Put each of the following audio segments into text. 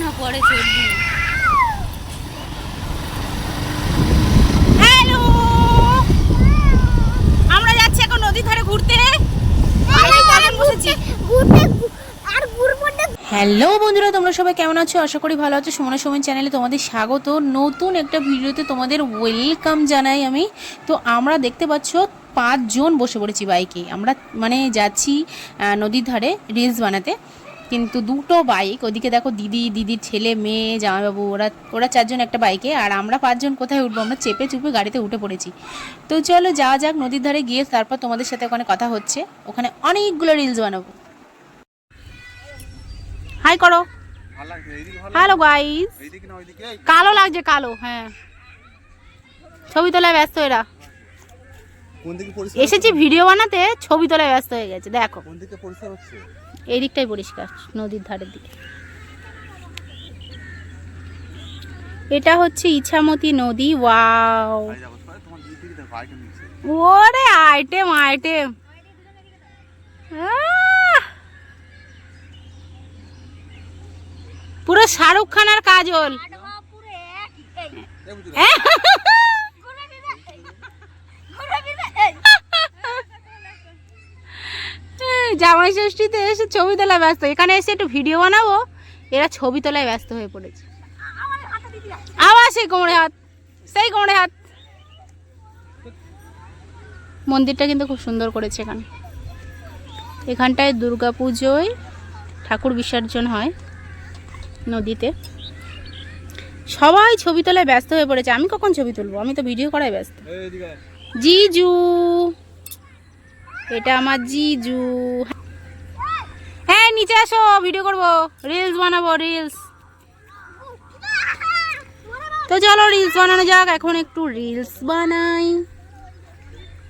না পরে চলবি। হ্যালো আমরা যাচ্ছি এখন নদীর ধারে ঘুরতে। আর ঘুরবো না। হ্যালো বন্ধুরা তোমরা সবাই কেমন আছো? আশা করি ভালো আছো। সুমনা সময় চ্যানেলে তোমাদের স্বাগত। নতুন একটা ভিডিওতে তোমাদের ওয়েলকাম জানাই আমি। তো আমরা দেখতে পাচ্ছ পাঁচজন বসে পড়েছি বাইকে আমরা মানে যাচ্ছি নদীর ধারে রিলস বানাতে। কিন্তু দুটো বাইক ওদিকে দেখো দিদি দিদির ছেলে মেয়ে জামাইবাবু ওরা ওরা চারজন একটা বাইকে আর আমরা পাঁচজন কোথায় উঠবো? আমরা চেপে চুপে গাড়িতে উঠে পড়েছি। তো চলো যাওয়া যাক নদীর ধারে গিয়ে তারপর তোমাদের সাথে ওখানে কথা হচ্ছে। ওখানে অনেকগুলো রিলস বানাবো। হাই করো। হ্যালো গাইস কালো লাগছে কালো হ্যাঁ। ছবি তোলায় ব্যস্ত এরা। এসেছি ভিডিও বানাতে ছবি তোলায় ব্যস্ত হয়ে গেছে দেখো। কোন দিকে পরিষ্কার হচ্ছে? এই দিকটাই পরিষ্কার নদীর ধারের দিকে। এটা হচ্ছে ইছামতি নদী ওয়াও। ওরে আইটেম আইটেম। পুরো শাহরুখ খান আর কাজল এই বুঝলি হ্যাঁ? জামাই ষষ্ঠীতে এসে ছবি তোলা ব্যস্ত। এখানে এসে একটু ভিডিও বানাবো। এরা ছবি তোলায় ব্যস্ত হয়ে পড়েছে। আবার সেই কোমরে হাত সেই কোমরে হাত। মন্দিরটা কিন্তু খুব সুন্দর করেছে এখানে। এখানটায় দুর্গা পুজোয় ঠাকুর বিসর্জন হয় নদীতে। সবাই ছবি তোলায় ব্যস্ত হয়ে পড়েছে। আমি কখন ছবি তুলবো? আমি তো ভিডিও করায় ব্যস্ত। জিজু। এটা আমার জিজু। নিচে আসো ভিডিও করব। রিলস বানাবো রিলস তো চলো রিলস বানানো যাক এখন একটু রিলস বানাই।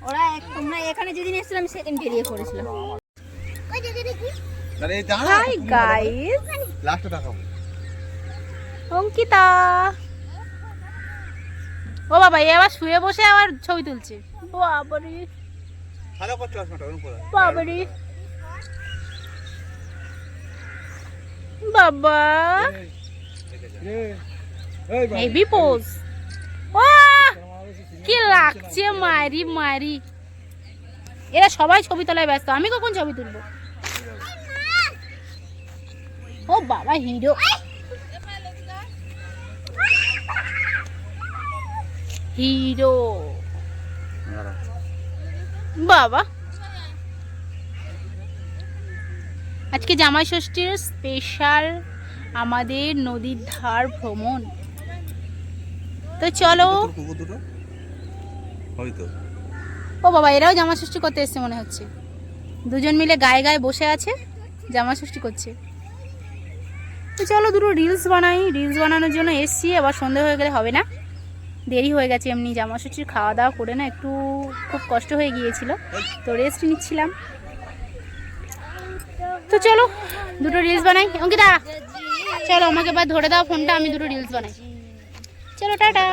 ওরা তোমরা এখানে যেদিন এসেছিলাম সেদিন বেরিয়ে পড়েছিলাম। আরে হাই গাইস লাস্টে দেখাবো অঙ্কিতা। ও বাবা এ আবার শুয়ে বসে আবার ছবি তুলছে। বাবারে। ভালো করতে বাবারে। বাবা। হেভি পোজ কি লাগছে? মারি মারি। এরা সবাই ছবি তোলায় ব্যস্ত। আমি কখন ছবি তুলবো? ও বাবা, হিরো। হিরো। বাবা। আজকে জামাই ষষ্ঠীর স্পেশাল আমাদের নদীর ধার ভ্রমণ। তো চলো। ও বাবা এরাও জামা ষষ্ঠী করতে এসছে মনে হচ্ছে। দুজন মিলে গায়ে গায়ে বসে আছে জামা ষষ্ঠী করছে। তো চলো দুটো রিলস বানাই। রিলস বানানোর জন্য এসছি আবার সন্ধে হয়ে গেলে হবে না। দেরি হয়ে গেছে এমনি জামা ষষ্ঠীর খাওয়া দাওয়া করে না একটু খুব কষ্ট হয়ে গিয়েছিল। তো রেস্ট নিচ্ছিলাম। তো চলো, দুটো রিলস বানাই। অঙ্কিতা, চলো আমাকে এবার ধরে দাও ফোনটা আমি দুটো রিলস বানাই। চলো, টাটা।